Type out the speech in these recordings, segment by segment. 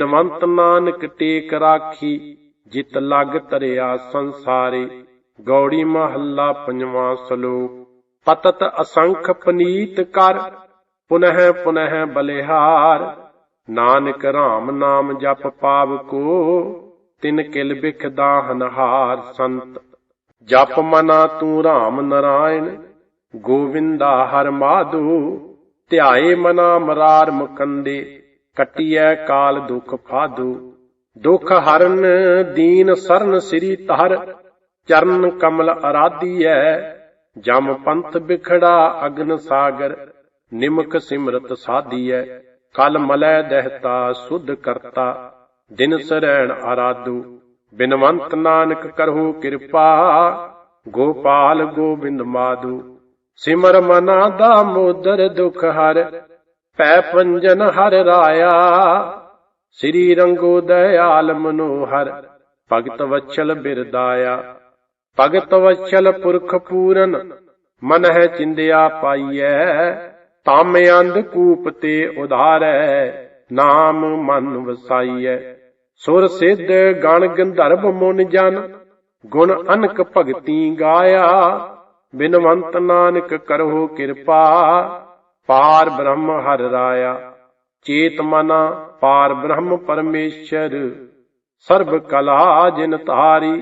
ਤਵੰਤ ਨਾਨਕ ਟੇਕ ਰਾਖੀ, ਜਿਤ ਲਗ ਤਰਿਆ ਸੰਸਾਰੇ। ਗੌੜੀ ਮਹੱਲਾ ਪੰਜਵਾਂ ਸ਼ਲੋਕ, ਪਤਤ ਅਸੰਖ ਪਨੀਤ ਕਰ, ਪੁਨਹ ਪੁਨਹ ਬਲਿਹਾਰ। ਨਾਨਕ RAM ਨਾਮ ਜਪ ਪਾਵ ਕੋ, ਤਿਨ ਕਿਲ ਬਿਖ ਦਾਹਨ ਹਾਰ ਸੰਤ। ਜਪ ਮਨਾ ਤੂੰ RAM ਨਰਾਇਣ, ਗੋਵਿੰਦਾ ਹਰ ਮਾਧੂ। ਧਿਆਏ ਮਨਾ ਮਰਾਰ ਮੁਕੰਦੇ ਕਟਿਐ ਕਾਲ ਦੁਖ ਫਾਦੂ। ਦੁਖ ਹਰਨ ਦੀਨ ਸਰਨ ਸ੍ਰੀ ਤਹਰ ਚਰਨ ਕਮਲ ਅਰਾਧੀਐ। ਜਮ ਪੰਥ ਬਿਖੜਾ ਅਗਨ ਸਾਗਰ। ਨਿਮਕ ਸਿਮਰਤ ਸਾਧੀਐ। ਕਲ ਮਲੈ ਦਹਿਤਾ ਸੁਧ ਕਰਤਾ। ਦਿਨ ਸਰੈਣ ਆਰਾਧੂ ਬਿਨਵੰਤ ਨਾਨਕ ਕਰਹੁ ਕਿਰਪਾ। ਗੋਪਾਲ ਗੋਬਿੰਦ ਮਾਧੂ। ਸਿਮਰ ਮਨਾ ਦਾ ਮੋਦਰ ਦੁਖ ਹਰ। ਪੈ ਪੰਜਨ ਹਰ ਰਾਇਆ, ਸ੍ਰੀ ਰੰਗੋ ਦਇਆਲ ਮਨੋਹਰ ਭਗਤ ਵਛਲ ਬਿਰਦਾਇਆ, ਭਗਤ ਵਛਲ ਪੁਰਖ ਪੂਰਨ ਮਨ ਹੈ ਚਿੰਦਿਆ ਪਾਈਐ, ਤਮ ਅੰਧ ਕੂਪ ਤੇ ਉਧਾਰੈ, ਨਾਮ ਮਨ ਵਸਾਈਐ। ਸੁਰ ਸਿੱਧ ਗਣ ਗੰਧਰਵ ਮੁਨ ਜਨ, ਗੁਣ ਅਨਕ ਭਗਤੀ ਗਾਇਆ, ਬਿਨਵੰਤ ਨਾਨਕ ਕਰੋ ਕਿਰਪਾ। ਪਾਰ ਬ੍ਰਹਮ ਹਰ ਰਾਇਆ, ਚੇਤ ਮਨਾ ਪਾਰ ਬ੍ਰਹਮ ਪਰਮੇਸ਼ਰ। ਸਰਬ ਕਲਾ ਜਿਨ ਧਾਰੀ,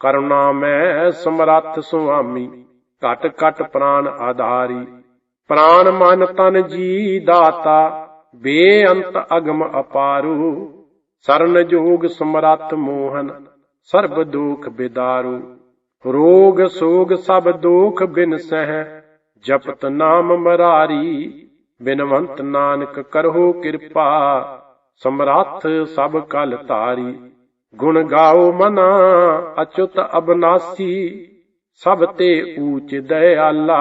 ਕਰੁਣਾ ਮੈਂ ਸਮਰੱਥ ਸੁਆਮੀ, ਘਟ ਘਟ ਪ੍ਰਾਨ ਆਧਾਰੀ। ਪ੍ਰਾਨ ਮਨ ਤਨ ਜੀ ਦਾਤਾ, ਬੇਅੰਤ ਅਗਮ ਅਪਾਰੂ। ਸਰਨ ਜੋਗ ਸਮਰੱਥ ਮੋਹਨ, ਸਰਬ ਦੁਖ ਬਿਦਾਰੂ। ਰੋਗ ਸੋਗ ਸਭ ਦੁਖ ਬਿਨ ਸਹਿ ਜਪਤ ਨਾਮ ਮਰਾਰੀ, ਬਿਨਵੰਤ ਨਾਨਕ ਕਰਹੁ ਕਿਰਪਾ, ਸਮਰੱਥ ਸਭ ਕਲ ਤਾਰੀ ਗੁਣ ਗਾਓ ਮਨਾ, ਅਚੁਤ ਅਬਨਾਸੀ, ਸਭ ਤੇ ਊਚ ਦਇਆਲਾ।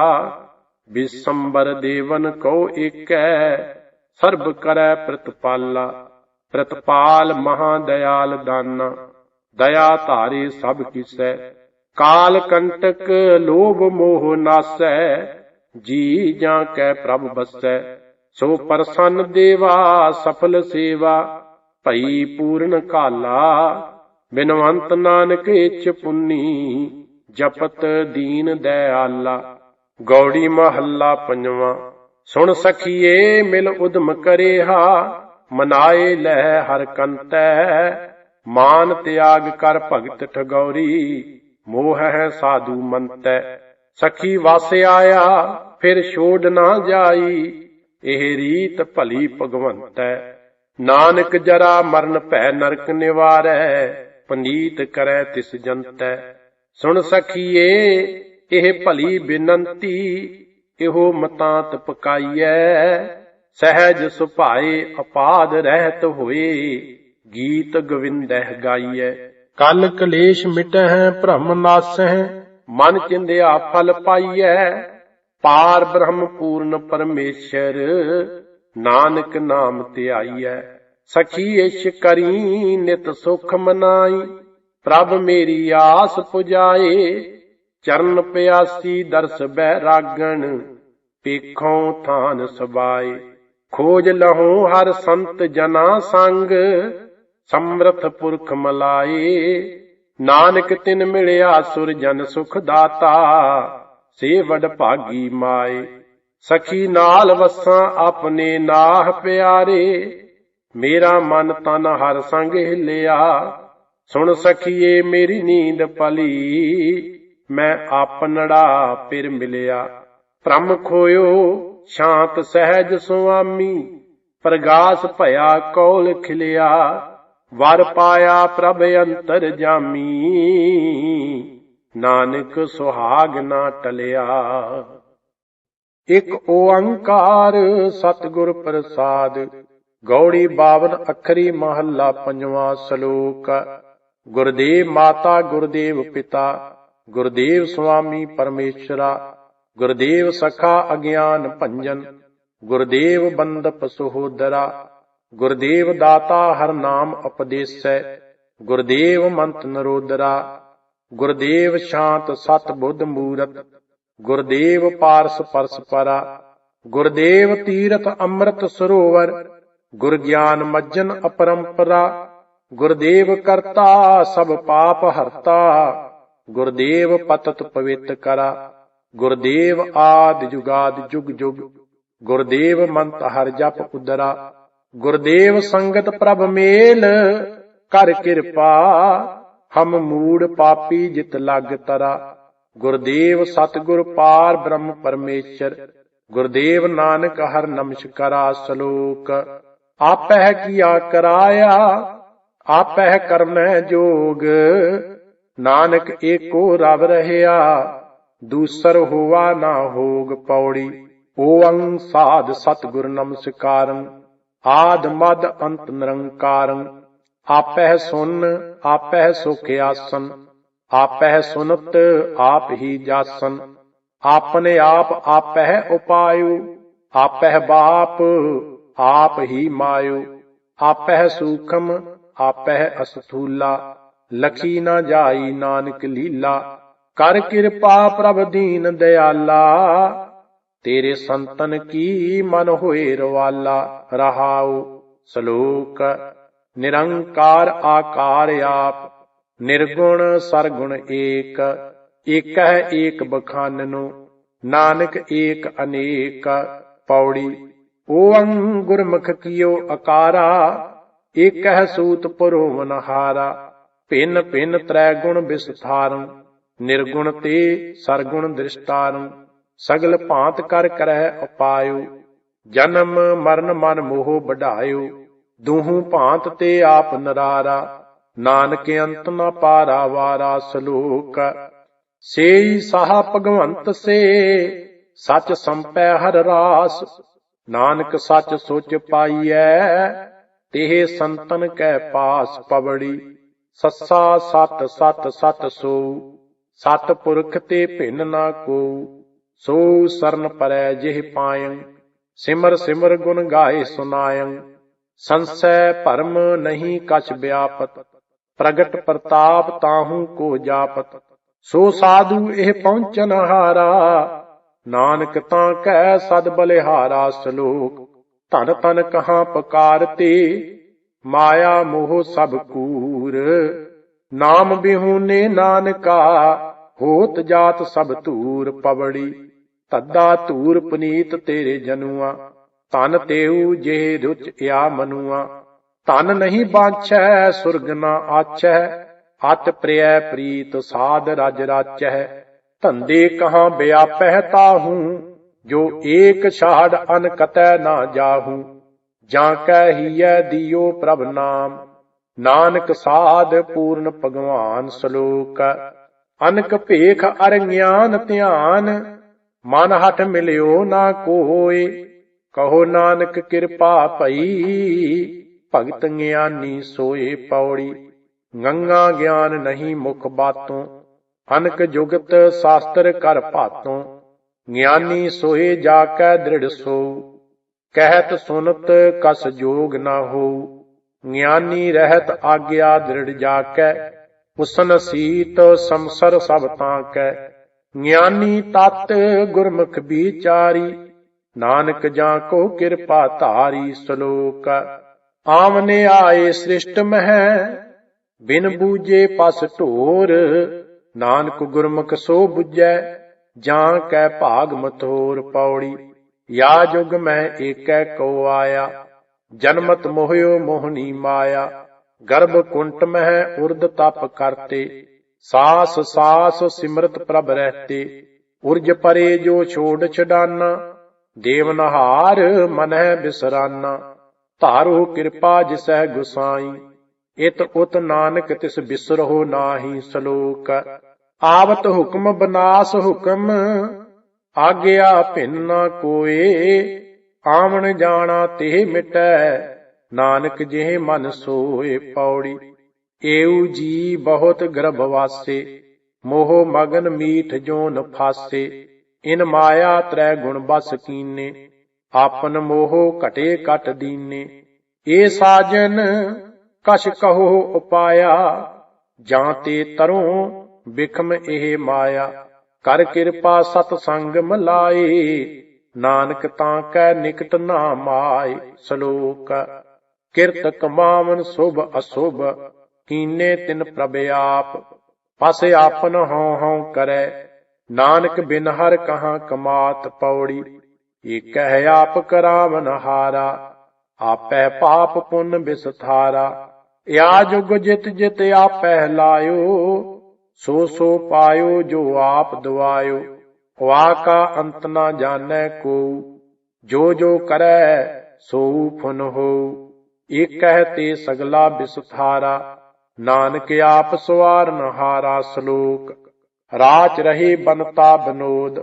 ਬਿਸੰਬਰ ਦੇਵਨ ਕੋ ਏਕੈ, ਸਰਬ ਕਰੈ ਪ੍ਰਤਪਾਲਾ। ਪ੍ਰਤਪਾਲ ਮਹਾ ਦਇਆਲ ਦਾਨਾ, ਦਇਆ ਧਾਰੇ ਸਭ ਕਿਸੈ। ਕਾਲ ਕੰਟਕ ਲੋਭ ਮੋਹ ਨਾਸੈ ਜੀ ਜਾਂ ਕੈ ਪ੍ਰਭ ਬਸੈ, ਸੋ ਪਰਸੰਨ ਦੇਵਾ, ਸਫਲ ਸੇਵਾ, ਭਈ ਪੂਰਨ ਕਾਲਾ, ਬਿਨਵੰਤ ਨਾਨਕ ਇਚ ਪੁੰਨੀ, ਜਪਤ ਦੀਨ ਦਇਆਲਾ। ਗੌੜੀ ਮਹੱਲਾ ਪੰਜਵਾਂ, ਸੁਣ ਸਖੀਏ, ਮਿਲ ਉਦਮ ਕਰੇਹਾ, ਮਨਾਏ ਲੈ ਹਰ ਕੰਤੈ, ਮਾਨ ਤਿਆਗ ਕਰ ਭਗਤ ਠਗੌਰੀ ਮੋਹ ਹੈ ਸਾਧੂ ਮੰਤੈ। ਸਖੀ ਵਸ ਆਇਆ ਫਿਰ ਛੋੜ ਨਾ ਜਾਈ, ਇਹ ਰੀਤ ਭਲੀ ਭਗਵੰਤੈ ਨਾਨਕ ਜਰਾ ਮਰਨ ਭੈ ਨਰਕ ਨਿਵਾਰੈ, ਪਨੀਤ ਕਰੈ ਤਿਸ ਜੰਤੈ ਸੁਣ ਸਖੀਏ, ਇਹ ਭਲੀ ਬਿਨੰਤੀ, ਇਹੋ ਮਤਾਂਤ ਪਕਾਈਐ। ਸਹਿਜ ਸੁਭਾਏ ਅਪਾਦ ਰਹਿਤ ਹੋਏ, ਗੀਤ ਗੋਵਿੰਦਹਿ ਗਾਈਐ। ਕਲ ਕਲੇਸ਼ ਮਿਟਹਿ, ਭ੍ਰਮ ਨਾਸਹਿ ਮਨ ਚਿੰਦਿਆ ਫਲ ਪਾਈਐ। ਪਾਰ ਬ੍ਰਹਮ ਪੂਰਨ ਪਰਮੇਸ਼ਰ, ਨਾਨਕ ਨਾਮ ਧਿਆਈਐ ਸਖੀ ਇਸ਼ ਕਰੀ, ਨਿਤ ਸੁਖ ਮਨਾਈ। ਪ੍ਰਭ ਮੇਰੀ ਆਸ ਪੁਜਾਏ। ਚਰਨ ਪਿਆਸੀ ਦਰਸ ਬਹਿ ਰਾਗਣ, ਪੇਖੋਂ ਥਾਨ ਸਬਾਏ। ਖੋਜ ਲਹੋ ਹਰ ਸੰਤ ਜਨਾ ਸੰਗ, ਸਮਰਥ ਪੁਰਖ ਮਲਾਏ। ਨਾਨਕ ਤਿਨ ਮਿਲਿਆ ਸੁਰ ਜਨ ਸੁਖ ਦਾਤਾ ਸੇ ਭਾਗੀ ਮਾਏ। ਸਖੀ ਨਾਲ ਵਸਾਂ ਆਪਣੇ ਨਾਹ ਪਿਆਰੇ, ਮੇਰਾ ਮਨ ਤਨ ਹਰ ਸੰਗ ਹਿਲਿਆ। ਸੁਣ ਸਖੀਏ, ਮੇਰੀ ਨੀਂਦ ਪਲੀ, ਮੈਂ ਆਪਨੜਾ ਫਿਰ ਮਿਲਿਆ। ਭ੍ਰਮ ਖੋਇਓ, ਸ਼ਾਂਤ ਸਹਿਜ ਸੁਆਮੀ, ਪ੍ਰਗਾਸ ਭਇਆ ਕੌਲ ਖਿਲਿਆ। ਵਰ ਪਾਇਆ ਪ੍ਰਭ ਅੰਤਰ ਜਾਮੀ। ਨਾਨਕ ਸੁਹਾਗ ਨਾ ਟਲਿਆ। ਇਕ ਓੰਕਾਰ ਸਤਿਗੁਰ ਪ੍ਰਸਾਦ, ਗੌੜੀ 52 ਅੱਖਰੀ ਮਹੱਲਾ ਪੰਜਵਾਂ ਸ਼ਲੋਕ। ਗੁਰਦੇਵ ਮਾਤਾ, ਗੁਰਦੇਵ ਪਿਤਾ, ਗੁਰਦੇਵ ਸੁਆਮੀ ਪਰਮੇਸ਼ਰਾ, ਗੁਰਦੇਵ ਸਖਾ ਅਗਿਆਨ ਭੰਜਨ, ਗੁਰਦੇਵ ਬੰਦਪ ਸੁਹੋਦਰਾ ਗੁਰਦੇਵ ਦਾਤਾ ਹਰ ਨਾਮ ਉਪਦੇਸੈ, ਗੁਰਦੇਵ ਮੰਤ ਨਰੋਦਰਾ, ਗੁਰਦੇਵ ਸ਼ਾਂਤ ਸਤ ਬੁੱਧ ਮੂਰਤ, ਗੁਰਦੇਵ ਪਾਰਸ ਪਰਸ ਗੁਰਦੇਵ ਤੀਰਥ ਅੰਮ੍ਰਿਤ ਸਰੋਵਰ, ਗੁਰ ਗਿਆਨ ਮੱਜਨ ਅਪਰੰਪਰਾ, ਗੁਰਦੇਵ ਕਰਤਾ ਸਭ ਪਾਪ ਹਰਤਾ, ਗੁਰਦੇਵ ਪਤਤ ਪਵਿੱਤ ਕਰਾ, ਗੁਰਦੇਵ ਆਦ ਜੁਗਾਦ ਜੁਗ ਜੁਗ, ਗੁਰਦੇਵ ਮੰਤ ਹਰ ਜਪ ਉਦਰਾ ਗੁਰਦੇਵ ਸੰਗਤ ਪ੍ਰਭ ਮੇਲ ਕਰ ਕਿਰਪਾ, ਹਮ ਮੂੜ ਪਾਪੀ ਜਿਤ ਲੱਗ ਤਰਾ। ਗੁਰਦੇਵ ਸਤਿਗੁਰ ਪਾਰ ਬ੍ਰਹਮ ਪਰਮੇਸ਼ਰ, ਗੁਰਦੇਵ ਨਾਨਕ ਹਰ ਨਮਸਕਾਰਾ ਸਲੋਕ। ਆਪਹਿ ਕੀਆ ਕਰਾਇਆ, ਆਪਹਿ ਕਰਮੈ ਜੋਗ। ਨਾਨਕ ਏਕੋ ਰਵ ਰਹਿਆ, ਦੂਸਰ ਹੋਵਾ ਨਾ ਹੋਗ ਪੌੜੀ। ਓੰ ਸਾਧ ਸਤਿਗੁਰ ਨਮਸਕਾਰੰ। ਆਦ ਮਦ ਅੰਤ ਨਿਰੰਕਾਰੰ। ਆਪਹਿ ਸੁਨ, ਆਪਹਿ ਸੁਖ ਆਸਨ। ਆਪਹਿ ਸੁਨਤ, ਆਪ ਹੀ ਜਾਸਨ। ਆਪਣੇ ਆਪ ਆਪਹਿ ਉਪਾਇਉ। ਆਪਹਿ ਬਾਪ, ਆਪ ਹੀ ਮਾਇਓ ਆਪਹਿ ਸੂਖਮ, ਆਪਹਿ ਅਸਥੂਲਾ। ਲਖੀ ਨਾ ਜਾਈ ਨਾਨਕ ਲੀਲਾ। ਕਰ ਕਿਰਪਾ ਪ੍ਰਭ ਦੀਨ ਦਿਆਲਾ। ਤੇਰੇ ਸੰਤਨ ਕੀ ਮਨ ਹੋਏ ਰਵਾਲਾ? ਰਹਾਉ ਸ਼ਲੋਕ, ਨਿਰੰਕਾਰ ਆਕਾਰ ਆਪ, ਨਿਰਗੁਣ ਸਰਗੁਣ ਏਕ ਇਕ ਹੈ ਏਕ ਬਖਾਨਨੋ, ਨਾਨਕ ਏਕ ਅਨੇਕ, ਪੌੜੀ, ਓੰ ਗੁਰਮੁਖ ਕੀਓ ਅਕਾਰਾ ਏਕ ਹੈ ਸੂਤ ਪਰੋਵਨ ਹਾਰਾ ਭਿੰਨ ਭਿੰਨ ਤ੍ਰੈ ਗੁਣ ਵਿਸਥਾਰੰ ਨਿਰਗੁਣ ਤੇ ਸਰਗੁਣ ਦ੍ਰਿਸ਼ਟਾਰੰ। ਸਗਲ ਭਾਂਤ ਕਰ ਕਰਹਿ ਉਪਾਇਉ, ਜਨਮ ਮਰਨ ਮਨ ਮੋਹ ਵਢਾਇਉ, ਦੂਹੂ ਭਾਂਤ ਤੇ ਆਪ ਨਰਾਰਾ, ਨਾਨਕ ਅੰਤ ਨ ਪਾਰਾ ਵਾਰਾ ਸਲੋਕ। ਸੇਈ ਸਾਹਾ ਭਗਵੰਤ ਸੇ, ਸਚ ਸੰਪੈ ਹਰ ਰਾਸ, ਨਾਨਕ ਸੱਚ ਸੋਚ ਪਾਈਐ, ਤੇਹ ਸੰਤਨ ਕੈ ਪਾਸ ਪਵੜੀ, ਸੱਸਾ ਸਤ ਸਤ ਸਤ ਸੋ, ਸਤ ਪੁਰਖ ਤੇ ਭਿੰਨ ਨਾ ਕੋ। ਸੋ ਸਰਨ ਪਰੈ ਜਿਹ ਪਾਇੰ, ਸਿਮਰ ਸਿਮਰ ਗੁਣ ਗਾਏ ਸੁਨਾਇੰ। ਸੰਸੈ ਭਰਮ ਨਹੀਂ ਕਛ ਵਿਆਪਤ, ਪ੍ਰਗਟ ਪ੍ਰਤਾਪ ਤਾਹੂ ਕੋ ਜਾਪਤ। ਸੋ ਸਾਧੂ ਇਹ ਪਹੁੰਚਨ ਹਾਰਾ, ਨਾਨਕ ਤਾਂ ਕਹਿ ਸਦ ਬਲਿਹਾਰਾ ਸ਼ਲੋਕ। ਧਨ ਤਨ ਪਕਾਰ ਤੇ, ਮਾਇਆ ਮੋਹ ਸਭ ਕੂਰ। ਨਾਮ ਬਿਹੂਨੇ ਨਾਨਕਾ ਹੋਤ ਜਾਤ ਸਭ ਧੂਰ ਪਵੜੀ, ਤੱਦਾ ਧੂਰ ਪਨੀਤ ਤੇਰੇ ਜਨੂਆ, ਤਨ ਤੇਊ ਜੇ ਰੁਚ ਇਆ ਮਨੂਆ। ਤਨ ਨਹੀਂ ਬਾਛੈ, ਸੁਰਗ ਨਾ ਆਛੈ, ਅਤ ਪ੍ਰਿਯ ਪ੍ਰੀਤ ਸਾਧ ਰਜ ਰਾਚੈ ਧੰਦੇ ਕਹਾਂ ਵਿਆਪਹਿ ਤਾਹੂ, ਜੋ ਏਕ ਛਾੜ ਅਨ ਕਤੈ ਨਾ ਜਾਹੂ। ਜਾਂ ਕੈ ਹੀਐ ਦਿਓ ਪ੍ਰਭ ਨਾਮ, ਨਾਨਕ ਸਾਧ ਪੂਰਨ ਭਗਵਾਨ ਸ਼ਲੋਕ। ਅਨਕ ਭੇਖ ਅਰ ਗਿਆਨ ਧਿਆਨ, ਮਨ ਹਠ ਮਿਲਿਓ ਨਾ ਕੋਏ। ਕਹੋ ਨਾਨਕ ਕਿਰਪਾ ਭਈ, ਭਗਤ ਗਿਆਨੀ ਸੋਏ ਪੌੜੀ। ਗੰਗਾ ਗਿਆਨ ਨਹੀਂ ਮੁਖ ਬਾਤੋਂ, ਅਨਕ ਜੁਗਤ ਸ਼ਾਸਤਰ ਕਰ ਭਾਤੋਂ। ਗਿਆਨੀ ਸੋਏ ਜਾ ਕੈ ਦ੍ਰਿੜ ਸੋ, ਕਹਿਤ ਸੁਨਤ ਕਸ ਜੋਗ ਨਾ ਹੋ। ਗਿਆਨੀ ਰਹਿਤ ਆਗਿਆ ਦ੍ਰਿੜ ਜਾ ਕੈ ਉਸਨ ਸੀਤ ਸੰਸਰ ਸਭ ਤਾਂ ਕੈ, ਗਿਆਨੀ ਤਤ ਗੁਰਮੁਖ ਵਿਚਾਰੀ, ਨਾਨਕ ਜਾਂ ਕੋ ਕਿਰਪਾ ਧਾਰੀ ਸ਼ਲੋਕ। ਆਮਨੇ ਆਏ ਸ੍ਰਿਸ਼ਟ ਮਹਿ, ਬਿਨ ਬੂਝੇ ਪਸ ਢੋਰ, ਨਾਨਕ ਗੁਰਮੁਖ ਸੋ 부ਜੈ ਜਾਂ ਕੈ ਭਾਗ ਮਥੋਰ ਪੌੜੀ। ਯਾ ਜੁਗ ਮੈਂ ਏਕੈ ਕੋ ਆਇਆ, ਜਨਮਤ ਮੋਹਿਓ ਮੋਹਨੀ ਮਾਇਆ। ਗਰਭ ਕੁੰਟ ਮਹਿ ਉਰਦ ਤਪ ਕਰਤੇ। ਸਾਸ ਸਾਸ, ਸਿਮਰਤ ਪ੍ਰਭ ਰਹਤੇ। ਉਰਜ ਪਰੇ ਜੋ ਛੋੜ ਛਡਾਨਾ ਦੇਵਨਹਾਰ ਮਨਹਿ ਬਿਸਰਾਨਾ। ਧਾਰੋ ਕਿਰਪਾ ਜਿਸੈ ਗੁਸਾਈ, ਇਤ ਉਤ ਨਾਨਕ ਤਿਸ ਬਿਸਰਹੁ ਨਾਹੀ ਸ਼ਲੋਕ। ਆਵਤ ਹੁਕਮ ਬਨਾਸ ਹੁਕਮ, ਆਗਿਆ ਭਿੰਨ ਨਾ ਕੋਏ। ਆਵਣ ਜਾਣਾ ਤੇ ਮਿਟੈ ਨਾਨਕ ਜਿਹ ਮਨ ਸੋਏ ਪੌੜੀ ਏਉ ਜੀ ਬਹੁਤ ਗਰਭ ਵਾਸੇ, ਮੋਹ ਮਗਨ ਮੀਠ ਜੋਨ ਫਾਸੇ, ਇਨ ਮਾਇਆ ਤ੍ਰੈ ਗੁਣ ਬਸ ਕੀਨੇ, ਆਪਨ ਮੋਹ ਘਟੇ ਕਟ ਦੀਨੇ। ਏ ਸਾਜਨ, ਕਛ ਕਹੋ ਉਪਾਇਆ, ਜਾਂ ਤੇ ਤਰੋਂ ਬਿਖਮ ਇਹ ਮਾਇਆ। ਕਰ ਕਿਰਪਾ ਸਤ ਸੰਗ ਮਲਾਏ ਨਾਨਕ ਤਾਂ ਕੈ ਨਿਕਟ ਨਾ ਮਾਏ ਸ਼ਲੋਕ। ਕਿਰਤ ਕਮਾਵਨ ਸੁਭ ਅਸੁਭ, ਕੀਨੇ ਤਿਨ ਪ੍ਰਭ ਆਪ, ਪਾਸੇ ਆਪਨ ਹਉ ਹਉ ਕਰੈ। ਨਾਨਕ ਬਿਨ ਹਰ ਕਹਾਂ ਕਮਾਤ ਪੌੜੀ, ਏਕਹਿ ਆਪ ਕਰਾਵਨ ਹਾਰਾ। ਆਪੈ ਪਾਪ ਪੁੰਨ ਬਿਸਥਾਰਾ, ਇਆ ਜੁਗ ਜਿਤ ਜਿਤ ਆਪੈ ਲਾਇਓ। ਸੋ ਸੋ ਪਾਇਓ ਜੋ ਆਪ ਦਵਾਇਓ ਵਾ ਕਾ ਅੰਤ ਨਾ ਜਾਣੈ ਕੋ। ਜੋ ਜੋ ਕਰੈ ਸੋ ਫੁਨ ਹੋ ਏਕਹਿ ਤੇ ਸਗਲਾ ਬਿਸਥਾਰਾ ਨਾਨਕ ਆਪ ਸਵਾਰਨ ਹਾਰਾ ਸ਼ਲੋਕ। ਰਾਚ ਰਹੇ ਬਨਤਾ ਬਨੋਦ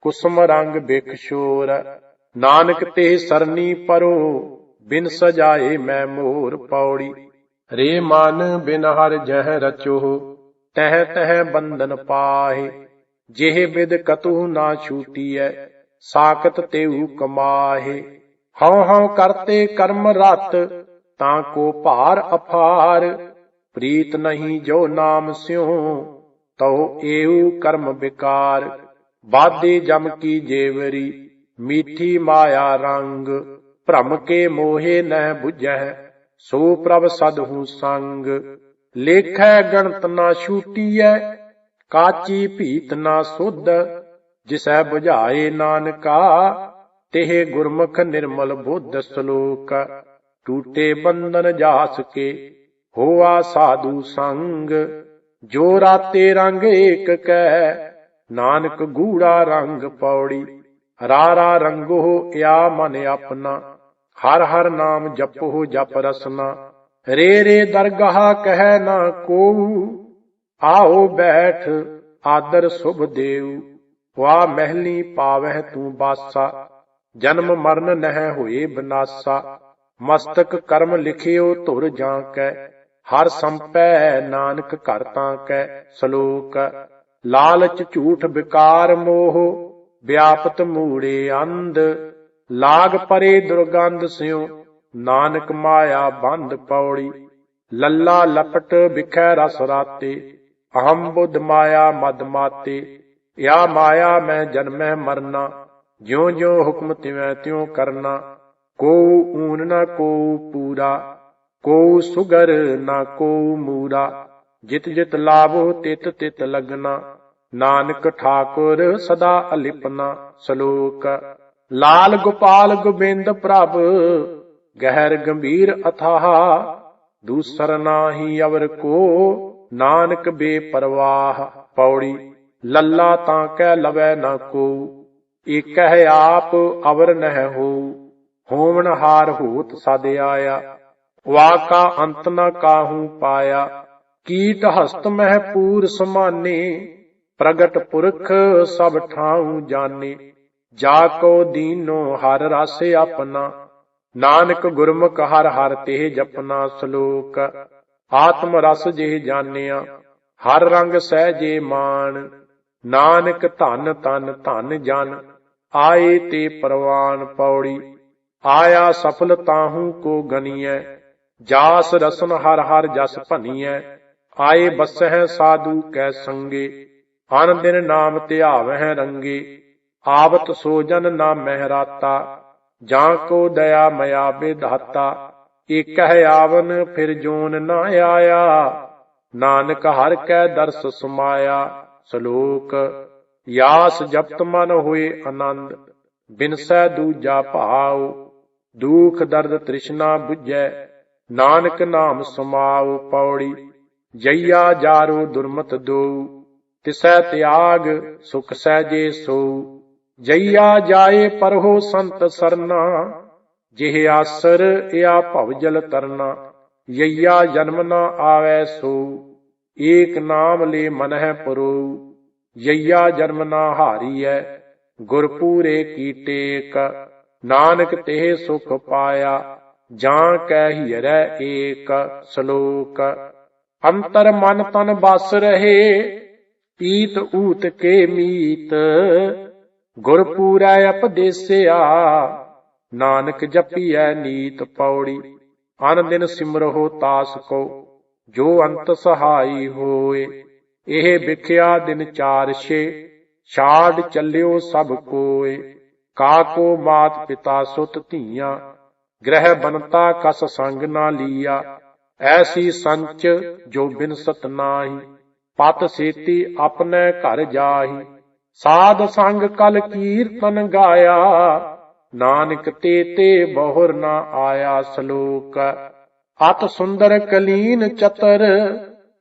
ਕੁਸਮ ਰੰਗ ਬਿਖ ਨਾਨਕ ਤੇ ਸਰਨੀ ਪਰੋ, ਬਿਨ ਸਜਾਏ ਮੈਂ ਮੋਰ ਪੌੜੀ। ਰੇ ਮਨ ਬਿਨ ਹਰ ਜਹ ਰਚੋ, ਤਹ ਤਹ ਬੰਧਨ ਪਾਹੇ। ਜਿਹ ਬਿਦ ਕਤੂ ਨਾ ਛੂਟੀਐ, ਸਾਖਤ ਤੇਉ ਕਮਾਹੇ। ਹਉ ਹਉ ਕਰਤੇ ਕਰਮ ਰਤ ਤਾਂ ਕੋ ਭਾਰ ਅਫਾਰ ਪ੍ਰੀਤ ਨਹੀਂ ਜੋ ਨਾਮ ਸਿਉ, ਤਉ ਏਉ ਕਰਮ ਵਿਕਾਰ। ਬਾਦੇ ਜਮ ਕੀ ਜੇਵਰੀ, ਮੀਠੀ ਮਾਇਆ ਰੰਗ, ਭ੍ਰਮ ਕੇ ਮੋਹੇ ਨਹਿ 부ਝੈ ਸੋ ਪ੍ਰਭ ਸਦਹੂ ਸੰਗ। ਲੇਖੈ ਗਣਤ ਨਾ ਛੂਟੀਐ, ਕਾਚੀ ਭੀਤ ਨਾ ਸੁਧ, ਜਿਸੈ 부ਝਾਏ ਨਾਨਕਾ, ਤਿਹ ਗੁਰਮੁਖ ਨਿਰਮਲ ਬੁੱਧ ਸ਼ਲੋਕ। ਟੂਟੇ ਬੰਧਨ ਜਾਸ ਕੇ, ਹੋਆ ਸਾਧੂ ਸੰਗ। ਜੋ ਰਾਤੇ ਰੰਗ ਏਕ ਕੈ ਨਾਨਕ ਗੂੜਾ ਰੰਗ ਪੌੜੀ। ਰਾਰਾ ਰੰਗੋ ਇਆ ਮਨ ਆਪਣਾ, ਹਰ ਹਰ ਨਾਮ ਜਪੋ ਜਪ ਰਸਨਾ। ਰੇ ਰੇ ਦਰਗਾਹ ਕਹਿ ਨਾ ਕੋ ਆਓ ਬੈਠ ਆਦਰ ਸੁਭ ਦੇਉ ਵਾ ਮਹਿਲੀ ਪਾਵਹਿ ਤੂੰ ਬਾਸਾ, ਜਨਮ ਮਰਨ ਨਹਿ ਹੋਏ ਬਨਾਸਾ। ਮਸਤਕ ਕਰਮ ਲਿਖਿਓ ਧੁਰ ਜਾਂ ਕੈ, ਹਰ ਸੰਪੈ ਨਾਨਕ ਘਰ ਤਾਂ ਕੈ, ਸ਼ਲੋਕ, ਲਾਲਚ ਝੂਠ ਵਿਕਾਰ ਮੋਹ, ਵਿਆਪਤ ਮੂੜੇ ਅੰਧ, ਲਾਗ ਪਰੇ ਦੁਰਗੰਧ ਸਿਉ, ਨਾਨਕ ਮਾਇਆ ਬੰਧ ਪੌੜੀ, ਲੱਲਾ ਲਪਟ ਵਿਖੈ ਰਸ ਰਾਤੇ, ਅਹੰ ਬੁੱਧ ਮਾਇਆ ਮਦ ਮਾਤੇ ਯਾ ਮਾਇਆ ਮੈਂ ਜਨਮੈ ਮਰਨਾ ਜਿਉ ਜਿਉ ਹੁਕਮ ਤਿਵੈ ਤਿਉ ਕਰਨਾ। ਕੋ ਊਨ ਨਾ ਕੋ ਪੂਰਾ, ਕੋ ਸੁਗਰ ਨਾ ਕੋ ਮੂਰਾ। ਜਿਤ ਜਿਤ ਲਾਭੋ ਤਿਤ ਤਿਤ ਲਗਨਾ। ਨਾਨਕ ਠਾਕੁਰ ਸਦਾ ਅਲਿਪਨਾ ਸ਼ਲੋਕ। ਲਾਲ ਗੋਪਾਲ ਗੋਬਿੰਦ ਪ੍ਰਭ, ਗਹਿਰ ਗੰਭੀਰ ਅਥਾਹ। ਦੂਸਰ ਨਾਹੀ ਅਵਰ ਕੋ, ਨਾਨਕ ਬੇਪਰਵਾਹ। ਪੌੜੀ, ਲੱਲਾ ਤਾਂ ਕਹਿ ਲਵੈ ਨਾ ਕੋ। ਏਕਹਿ ਆਪ ਅਵਰ ਨਹਿ ਹੋ। ਹੋਵਨ ਹਾਰ ਹੋਤ ਸਦ ਆਇਆ। ਵਾਕਾ ਅੰਤ ਨਾ ਕਾਹੂ ਪਾਇਆ। ਕੀਟ ਹਸਤ ਮਹਿ ਪੂਰ ਸਮਾਨੇ। ਪ੍ਰਗਟ ਪੁਰਖ ਸਭ ਠਾਉ ਜਾਣੇ ਜਾ ਕੋ ਦੀਨੋ ਹਰ ਰਸ ਆਪਣਾ। ਨਾਨਕ ਗੁਰਮੁਖ ਹਰ ਹਰ ਤੇ ਜਪਨਾ ਸ਼ਲੋਕ। ਆਤਮ ਰਸ ਜੇ ਜਾਣਿਆ। ਹਰ ਰੰਗ ਸਹਿ ਜੇ ਮਾਨ ਨਾਨਕ ਧਨ ਤਨ ਧਨ ਜਨ। ਆਏ ਤੇ ਪਰਵਾਨ ਪੌੜੀ। ਆਇਆ ਸਫਲ ਤਾਹੂ ਕੋ ਗਨੀਐ, ਜਾਸ ਰਸਨ ਹਰ ਹਰ ਜਸ ਭਨੀਐ, ਆਏ ਬਸਹਿ ਸਾਧੂ ਕੈ ਸੰਗੇ, ਅਨ ਦਿਨ ਨਾਮ ਧਿਆਵਹਿ ਰੰਗੇ, ਆਵਤ ਸੋ ਜਨ ਨਾ ਮਹਿਰਾਤਾ, ਜਾਂ ਕੋ ਦਇਆ ਮਇਆ ਵਿਧਾਤਾ, ਏਕਹਿ ਆਵਨ ਫਿਰ ਜੋਨ ਨਾ ਆਇਆ, ਨਾਨਕ ਹਰ ਕੈ ਦਰਸ ਸਮਾਇਆ, ਸ਼ਲੋਕ, ਯਾਸ ਜਪਤ ਮਨ ਹੋਏ ਆਨੰਦ, ਬਿਨਸੈ ਦੂਜਾ ਭਾਉ ਦੁਖ ਦਰਦ ਤ੍ਰਿਸ਼ਨਾ 부ਝੈ ਨਾਨਕ ਨਾਮ ਸਮਾਉ ਪੌੜੀ, ਜਈਆ ਜਾਰੋ ਦੁਰਮਤ ਦੋ ਤਿਸੈ ਤਿਆਗ, ਸੁਖ ਸਹਿਜੇ ਸੋ ਜਈਆ ਜਾਏ ਪਰਹੋ ਸੰਤ ਸਰਨਾ, ਜਿਹ ਆਸਰ ਇਆ ਭਵ ਜਲ ਤਰਨਾ। ਯਈਆ ਜਨਮ ਨਾ ਆਵੈ ਸੋ ਏਕ ਨਾਮ ਲੈ ਮਨਹਿ ਪਰੋ ਯਈਆ ਜਨਮ ਨਾ ਹਾਰੀਐ, ਗੁਰਪੂਰੇ ਕੀ ਟੇਕ ਨਾਨਕ ਤੇ ਸੁਖ ਪਾਇਆ ਜਾਂ ਕਹਿ ਹੀਰੈ ਏਕ ਸ਼ਲੋਕ। ਅੰਤਰ ਮਨ ਤਨ ਬਸ ਰਹੇ, ਪੀਤ ਊਤ ਕੇ ਮੀਤ। ਗੁਰਪੂਰੈ ਉਪਦੇਸਿਆ ਨਾਨਕ ਜਪੀਐ ਨੀਤ ਪੌੜੀ। ਅਨ ਦਿਨ ਸਿਮਰਹੁ ਤਾਸ ਕੋ, ਜੋ ਅੰਤ ਸਹਾਈ ਹੋਏ। ਇਹ ਵਿਖਿਆ ਦਿਨ ਚਾਰ ਛੇ ਛਾੜ ਚੱਲਿਓ ਸਭ ਕੋਏ। ਕਾਕੋ ਮਾਤ ਪਿਤਾ ਸੁਤ ਧੀਆਂ, ਗ੍ਰਹਿ ਬਨਤਾ ਕਸ ਸੰਗ ਨਾ ਲੀਆ। ਐਸੀ ਸੰਚ ਜੋ ਬਿਨ ਸਤ ਨਾਹੀ, ਪਤ ਸੇਤੀ ਆਪਣੇ ਘਰ ਜਾਹੀ। ਸਾਧ ਸੰਗ ਕਲ ਕੀਰਤਨ ਗਾਇਆ, ਨਾਨਕ ਤੇ ਤੇ ਬਹੁਰ ਨਾ ਆਇਆ ਸ਼ਲੋਕ। ਅਤ ਸੁੰਦਰ ਕਲੀਨ ਚਤਰ,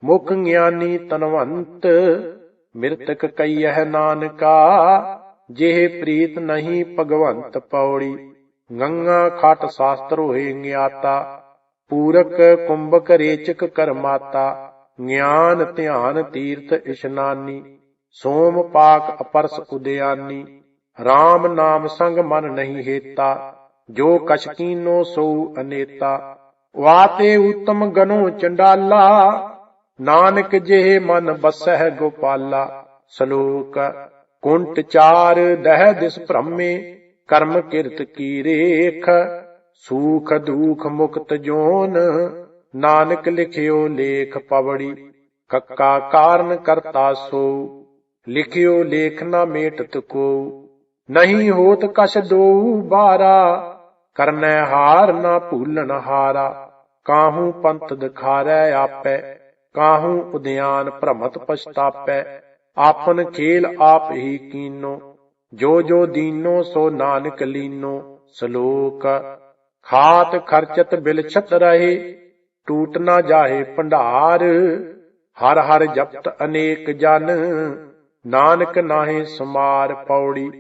ਮੁਖ ਗਿਆਨੀ ਤਨਵੰਤ, ਮਿਰਤਕ ਕਈਹ ਨਾਨਕਾ। ਜਿਹ ਪ੍ਰੀਤ ਨਹੀਂ ਭਗਵੰਤ ਪੌੜੀ, ਗੰਗਾ ਖਟ ਸ਼ਾਸਤਰ ਹੋਏ ਗਿਆਤਾ, ਪੂਰਕ ਕੁੰਭਕ ਰੇਚਕ ਕਰਮਾਤਾ ਗਿਆਨ ਧਿਆਨ ਤੀਰਥ ਇਸ਼ਨਾਨੀ, ਸੋਮ ਪਾਕ ਅਪਰਸ ਉਦਿਆਨੀ RAM ਨਾਮ ਸੰਗ ਮਨ ਨਹੀਂ ਹੇਤਾ, ਜੋ ਕਛ ਕੀਨੋ ਸੋ ਅਨੇਤਾ। ਵਾਤੇ ਉਤਮ ਗਨੋ ਚੰਡਾਲਾ, ਨਾਨਕ ਜਿਹੇ ਮਨ ਬਸਹਿ ਗੋਪਾਲਾ, ਸ਼ਲੋਕ ਕੁੰਟ ਚਾਰ ਦਹਿ ਦਿਸ ਭ੍ਰਮੇ, ਕਰਮ ਕਿਰਤ ਕੀ ਰੇਖ, ਸੂਖ ਦੁਖ ਮੁਕਤ ਜੋਨ, ਨਾਨਕ ਲਿਖਿਓ ਲੇਖ ਪਵੜੀ, ਕੱਕਾ ਕਾਰਨ ਕਰਤਾ ਸੋ, ਲਿਖਿਓ ਲੇਖ ਨਾ ਮੇਟਤ ਕੋ, ਨਹੀਂ ਹੋਤ ਕਛ ਦੋ ਬਾਰਾ, ਕਰਨੈ ਹਾਰ ਨਾ ਭੂਲਣ ਹਾਰਾ, ਕਾਹੂ ਪੰਥ ਦਿਖਾਰੈ ਆਪੈ, ਕਾਹੂ ਉਦਿਆਨ ਭ੍ਰਮਤ ਪਛਤਾਪੈ ਆਪਨ ਖੇਲ ਆਪ ਹੀ ਕੀਨੋ, ਜੋ ਜੋ ਦੀਨੋ ਸੋ ਨਾਨਕ ਲੀਨੋ, ਸ਼ਲੋਕ ਖਾਤ ਖਰਚਤ ਬਿਲਛਤ ਰਹੇ, ਟੂਟ ਨਾ ਜਾਏ ਭੰਡਾਰ, ਹਰ ਹਰ ਜਪਤ ਅਨੇਕ ਜਨ, ਨਾਨਕ ਨਾਹੀ ਸਮਾਰ ਪੌੜੀ,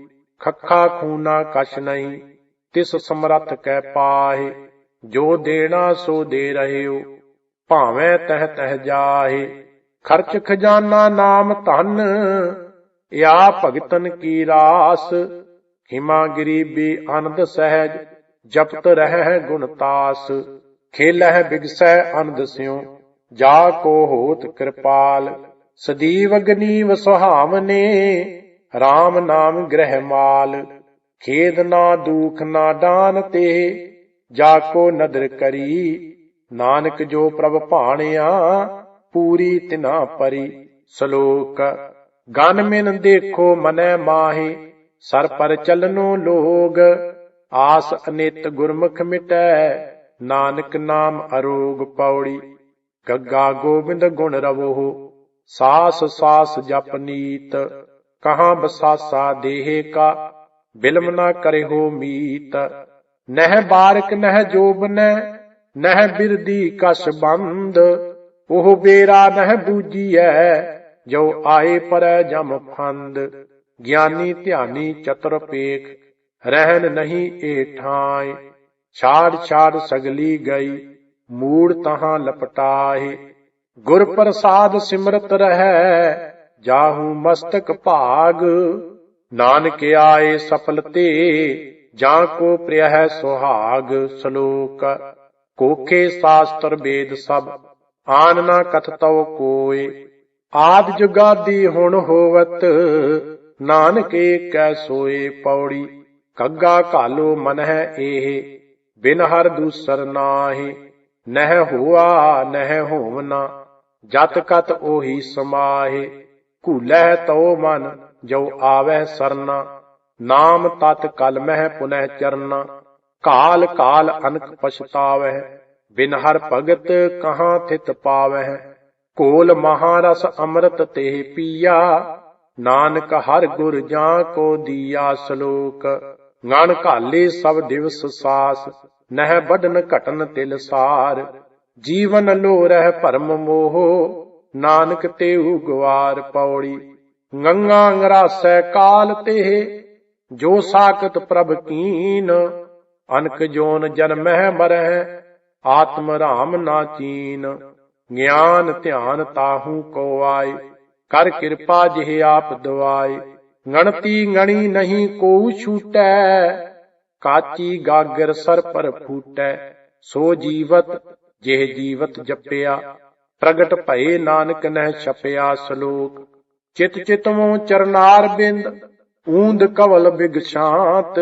ਖੱਖਾ ਖੂਨਾ ਕਛ ਨਹੀਂ, ਤਿਸ ਸਮਰੱਥ ਕੈ ਪਾਹੇ, ਜੋ ਦੇਣਾ ਸੋ ਦੇ ਰਹਿਓ ਭਾਵੇਂ ਤਹਿ ਤਹਿ ਜਾਹੇ ਖਰਚ ਖਜ਼ਾਨਾ ਨਾਮ ਧਨ ਯਾ ਭਗਤਨ ਕੀ ਰਾਸ? ਹਿਮਾ ਗਰੀਬੀ ਆਨੰਦ ਸਹਿਜ, ਜਪਤ ਰਹਿ ਗੁਣ ਤਾਸ। ਖੇਲਹਿ ਬਿਗਸੈ ਆਨੰਦ ਸਿਉ, ਜਾ ਕੋ ਹੋਤ ਕਿਰਪਾਲ। ਸਦੀਵ ਅਗਨੀਵ ਸੁਹਾਵਨੇ RAM ਨਾਮ ਗ੍ਰਹਿ ਮਾਲ। ਖੇਦ ਨਾ ਦੁਖ ਨਾ ਦਾਨ ਤੇ, ਜਾ ਕੋ ਨਦਰ ਕਰੀ। ਨਾਨਕ ਜੋ ਪ੍ਰਭ ਭਾਣਿਆ ਪੂਰੀ ਤਿਨਾ ਪਰੀ, ਸ਼ਲੋਕ, ਗਨ ਮਿਨ ਦੇਖੋ ਮਨੈ ਮਾਹੀ, ਸਰ ਪਰ ਚਲਨੋ ਲੋਗ, ਆਸ ਅਨਿਤ ਗੁਰਮੁਖ ਮਿਟੈ, ਨਾਨਕ ਨਾਮ ਅਰੋਗ ਪੌੜੀ, ਗੱਗਾ ਗੋਬਿੰਦ ਗੁਣ ਰਵੋ ਸਾਸ ਸਾਸ ਜਪ ਨੀਤ, ਕਹਾ ਬਸਾਸਾ ਦੇਹ ਕਾ, ਬਿਲਮ ਨਾ ਕਰੇ ਹੋ ਮੀਤ, ਨਹਿ ਬਾਰਕ ਨਹਿ ਜੋਬਨੈ, ਨਹਿ ਬਿਰਦੀ ਕਸ ਬੰਦ ਉਹ ਬੇਰਾ ਨਹਿ ਬੂਜੀਐ ਜੋ ਆਏ ਪਰੈ ਜਮ ਫੰਦ ਗਿਆਨੀ ਧਿਆਨੀ ਚਤਰ ਪੇਖ ਰਹਿਨ ਨਹੀਂ ਏ ਠਾਏ। ਛਾੜ ਛਾੜ ਸਗਲੀ ਗਈ, ਮੂੜ ਤਹਾਂ ਲਪਟਾਏ। ਗੁਰ ਪ੍ਰਸਾਦ ਸਿਮਰਤ ਰਹੈ, ਜਾਹੂ ਮਸਤਕ ਭਾਗ। ਨਾਨਕ ਆਏ ਸਫਲ ਤੇ ਜਾਂ ਕੋ ਪ੍ਰਿਯ ਸੁਹਾਗ। ਸ਼ਲੋਕ, ਕੋਖੇ ਸ਼ਾਸਤਰ ਵੇਦ ਸਭ। ਆਨ ਨਾ ਕਥਤਉ ਕੋਏ ਆਦ ਜੁਗਾਦੀ ਹੁਣ ਹੋਵਤ, ਨਾਨਕ ਏਕੈ ਸੋਏ ਪੌੜੀ। ਕੱਗਾ ਘਾਲੋ ਮਨ ਹੈ ਇਹ ਬਿਨ ਹਰ ਦੂਸਰ ਨਾਹੀ। ਨਹਿ ਹੋਆ, ਨਹਿ ਹੋਵਨਾ ਜਤ ਕਤ ਉਹੀ ਸਮਾਹੇ। ਘੂਲੈ ਤਉ ਮਨ, ਜੋ ਆਵੈ ਸਰਨਾ। ਨਾਮ ਤਤ ਕਲ ਮਹਿ ਪੁਨਹਿ ਚਰਨਾ। ਕਾਲ ਕਾਲ ਅਨਕ ਪਛਤਾਵਹਿ। ਬਿਨ ਹਰ ਭਗਤ ਕਹਾਂ ਥਿਤ ਪਾਵਹਿ? ਕੋਲ ਮਹਾਰਸ ਅੰਮ੍ਰਿਤ ਤੇ ਪੀਆ, ਨਾਨਕ ਹਰ ਗੁਰ ਜਾਂ ਕੋ ਦੀਆ ਸ਼ਲੋਕ। ਗਣ ਘਾਲੇ ਸਭ ਦਿਵਸ ਸਾਸ, ਨਹਿ ਬਡਨ ਘਟਨ ਤਿਲ ਸਾਰ। ਜੀਵਨ ਲੋ ਰਹਿ ਭਰਮ ਮੋਹ, ਨਾਨਕ ਤੇ ਗਵਾਰ ਪੌੜੀ। ਗੰਗਾ ਅੰਗਰਾਸੈ ਕਾਲ ਤੇ ਜੋ ਸਾਖਤ ਪ੍ਰਭ ਕੀਨ। ਅਨਕ ਜੋਨ ਜਨਮਹਿ ਮਰਹਿ ਆਤਮ ਰਾਮ ਨਾ ਚੀਨ, ਗਿਆਨ ਧਿਆਨ ਤਾਹੂ ਕੋ ਆਏ, ਕਰ ਕਿਰਪਾ ਜਿਹ ਆਪ ਦਵਾਏ। ਗਣਤੀ ਗਣੀ ਨਹੀਂ ਕੋ ਛੂਟੈ, ਕਾਚੀ ਗਾਗਰ ਸਰ ਪਰ ਫੂਟੈ। ਸੋ ਜੀਵਤ, ਜਿਹ ਜੀਵਤ ਜਪਿਆ, ਪ੍ਰਗਟ ਭਏ ਨਾਨਕ ਨਹਿ ਛਪਿਆ ਸ਼ਲੋਕ। ਚਿਤ ਚਿਤਵੋਂ ਚਰਨਾਰ ਬਿੰਦ, ਊਂਦ ਕਵਲ ਬਿਗ ਸ਼ਾਂਤ।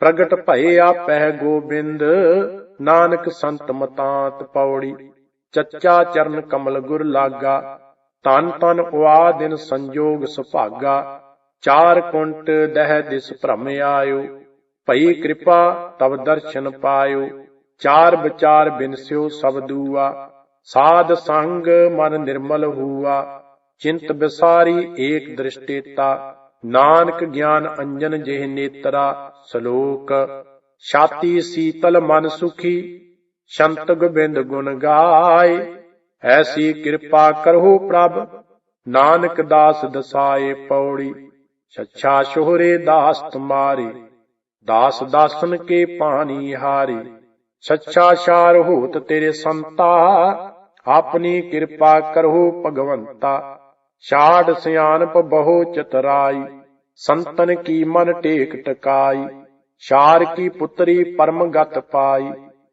ਪ੍ਰਗਟ ਭਏ ਆਪੈ ਗੋਬਿੰਦ ਨਾਨਕ ਸੰਤ ਮਤਾਂਤ ਪੌੜੀ, ਚੱਚਾ ਚਰਨ ਕਮਲ ਗੁਰ ਲਾਗਾ ਤਨ ਤਨ ਉਆ ਦਿਨ ਸੰਜੋਗ ਸੁਭਾਗਾ, ਚਾਰ ਕੁੰਟ ਦਹਿ ਦਿਸ ਭ੍ਰਮ ਆਇਓ, ਭਈ ਕਿਰਪਾ ਤਬ ਦਰਸ਼ਨ ਪਾਇਓ, ਚਾਰ ਵਿਚਾਰ ਬਿਨਸਿਓ ਸਭ ਦੂਆ, ਸਾਧ ਸੰਗ ਮਨ ਨਿਰਮਲ ਹੂਆ, ਚਿੰਤ ਬਿਸਾਰੀ ਏਕ ਦ੍ਰਿਸ਼ਟੇਤਾ, ਨਾਨਕ ਗਿਆਨ ਅੰਜਨ ਜਿਹ ਨੇਤਰਾ, ਸ਼ਲੋਕ ਛਾਤੀ ਸੀਤਲ ਮਨ ਸੁਖੀ, ਸ਼ੰਤ ਗੋਬਿੰਦ ਗੁਣ ਗਾਏ। ਐਸੀ ਕਿਰਪਾ ਕਰੋ ਪ੍ਰਭ, ਨਾਨਕ ਦਾਸ ਦਸਾਏ ਪੌੜੀ। ਸੱਚਾ ਸ਼ੋਹਰੇ ਦਾਸ ਤੁਮਾਰੇ ਦਾਸ ਦਾਸਨ ਕੇ ਪਾਣੀ ਹਾਰੇ। ਸੱਚਾ ਸ਼ਾਰ ਹੋਤ ਤੇਰੇ ਸੰਤਾ, ਆਪਣੀ ਕਿਰਪਾ ਕਰੋ ਭਗਵੰਤਾ। ਛਾੜ ਸਿਆਣਪ ਬਹੁ ਚਤਰਾਈ, ਸੰਤਨ ਕੀ ਮਨ ਟੇਕ ਟਕਾਈ। ਸ਼ਾਰ ਕੀ ਪੁੱਤਰੀ ਪਰਮ ਗਤ ਪਾਈ,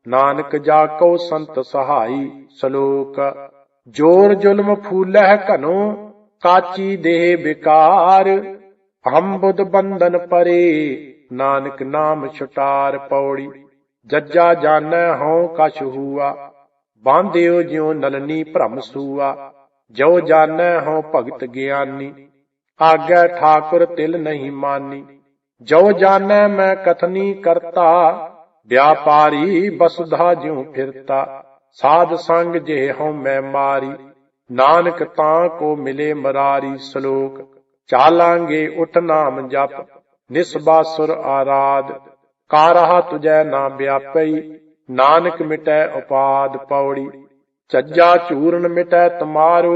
ਨਾਨਕ ਜਾ ਕੋ ਸੰਤ ਸਹਾਈ ਸ਼ਲੋਕ। ਜੋਰ ਜ਼ੁਲਮ ਫੂਲਹਿ ਘਨੋ, ਕਾਚੀ ਦੇਹ ਵਿਕਾਰ ਹਮ ਬੁੱਧ ਬੰਧਨ ਪਰੇ, ਨਾਨਕ ਨਾਮ ਛੁਟਾਰ ਪੌੜੀ। ਜੱਜਾ ਜਾਣੈ ਹਉ ਕਛ ਹੂਆ, ਬਾਂਧਿਓ ਜਿਉ ਨਲਨੀ ਭ੍ਰਮ ਸੂਆ। ਜੋ ਜਾਣੈ ਹਉ ਭਗਤ ਗਿਆਨੀ, ਆਗੈ ਠਾਕੁਰ ਤਿਲ ਨਹੀਂ ਮਾਨੀ। ਜੋ ਜਾਣੈ ਮੈਂ ਕਥਨੀ ਕਰਤਾ, ਵਿਆਪਾਰੀ ਬਸੁਧਾ ਜਿਉ ਫਿਰਤਾ। ਸਾਧ ਸੰਗ ਜੇ ਹਉ ਮੈਂ ਮਾਰੀ, ਨਾਨਕ ਤਾਂ ਕੋ ਮਿਲੇ ਮਰਾਰੀ ਸ਼ਲੋਕ। ਚਾਲਾਂਗੇ ਉਠ ਨਾਮ ਜਪ ਨਿਸਬਾਸੁਰ ਆਰਾਧ। ਕਾਰਹਾ ਤੁਜੈ ਨਾ ਵਿਆਪਈ, ਨਾਨਕ ਮਿਟੈ ਉਪਾਦ ਪੌੜੀ। ਚੱਜਾ ਚੂਰਨ ਮਿਟੈ ਤਮਾਰੂ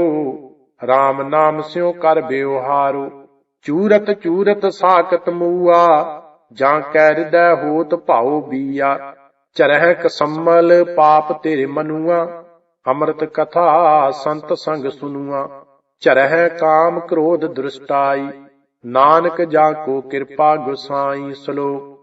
RAM ਨਾਮ ਸਿਉ ਕਰ ਬਿਵਹਾਰੋ ਚੂਰਤ ਚੂਰਤ ਸਾਖਤ ਮੂਆ, ਜਾਂ ਕੈ ਹਿਰਦੈ ਹੋਤ ਭਾਉ ਬੀਆ। ਚਰਹਿ ਕਸੰਮਲ ਪਾਪ ਤੇਰੇ ਮਨੂਆ, ਅੰਮ੍ਰਿਤ ਕਥਾ ਸੰਤ ਸੰਗ ਸੁਨੂਆ। ਚਰਹਿ ਕਾਮ ਕ੍ਰੋਧ ਦ੍ਰਿਸ਼ਟਾਈ, ਨਾਨਕ ਜਾਂ ਕੋ ਕਿਰਪਾ ਗੁਸਾਈ ਸਲੋਕ